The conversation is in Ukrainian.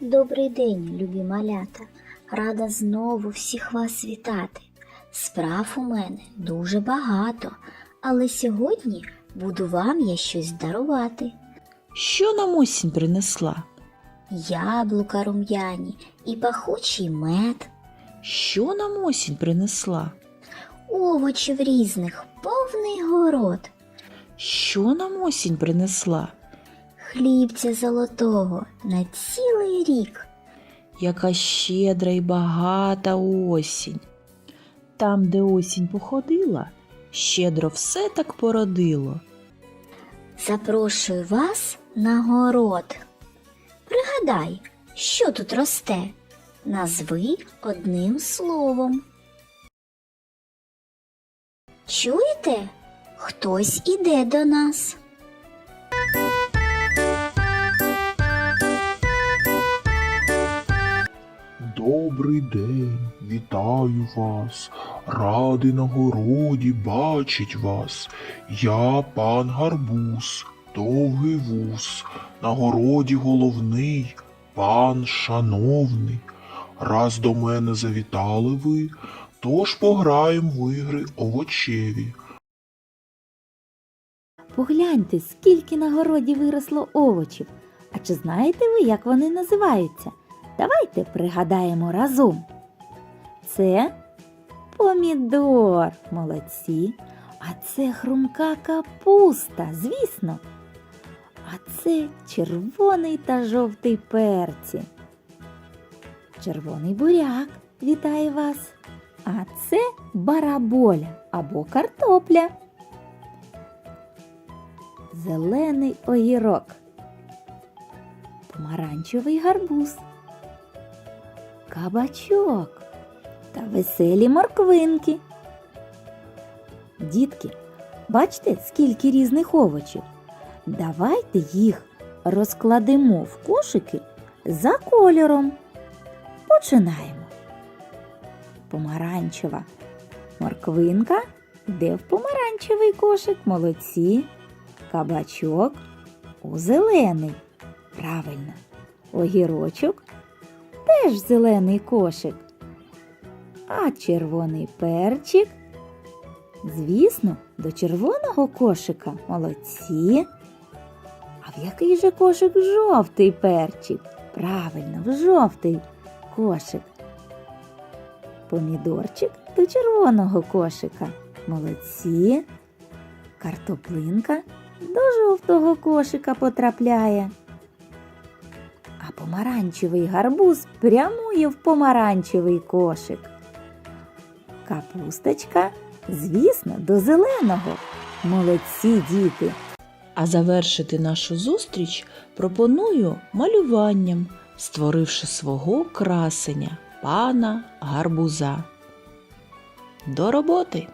Добрий день, любі малята. Рада знову всіх вас вітати. Справ у мене дуже багато, але сьогодні буду вам я щось дарувати. Що нам осінь принесла? Яблука рум'яні і пахучий мед, Що нам осінь принесла? овочів різних, повний город, Що нам осінь принесла? Хлібця золотого на цілий рік. Яка щедра й багата осінь. Там, де осінь походила, щедро все так породило. Запрошую вас на город. Пригадай, що тут росте. Назви одним словом. Чуєте? Хтось іде до нас. Добрий день, вітаю вас, радий на городі бачить вас. Я пан Гарбуз, довгий вуз, на городі головний, пан шановний. Раз до мене завітали ви, тож пограєм в ігри овочеві. Погляньте, скільки на городі виросло овочів. А чи знаєте ви, як вони називаються? Давайте пригадаємо разом. Це помідор, молодці. А це хрумка капуста, звісно. А це червоний та жовтий перці. Червоний буряк вітає вас. А це бараболя або картопля зелений огірок, помаранчевий гарбуз, кабачок та веселі морквинки. Дітки, бачите, скільки різних овочів? Давайте їх розкладемо в кошики за кольором. Починаємо. Помаранчева морквинка йде в помаранчевий кошик. Молодці кабачок у зелений. Правильно. Огірочок теж зелений кошик. А червоний перчик, звісно, до червоного кошика. Молодці. А в який же кошик жовтий перчик? Правильно, в жовтий кошик. Помідорчик до червоного кошика. Молодці. Картоплинка до жовтого кошика потрапляє. А помаранчевий гарбуз прямує в помаранчевий кошик. Капусточка, звісно, до зеленого. Молодці діти. А завершити нашу зустріч пропоную малюванням, створивши свого красення пана гарбуза. До роботи!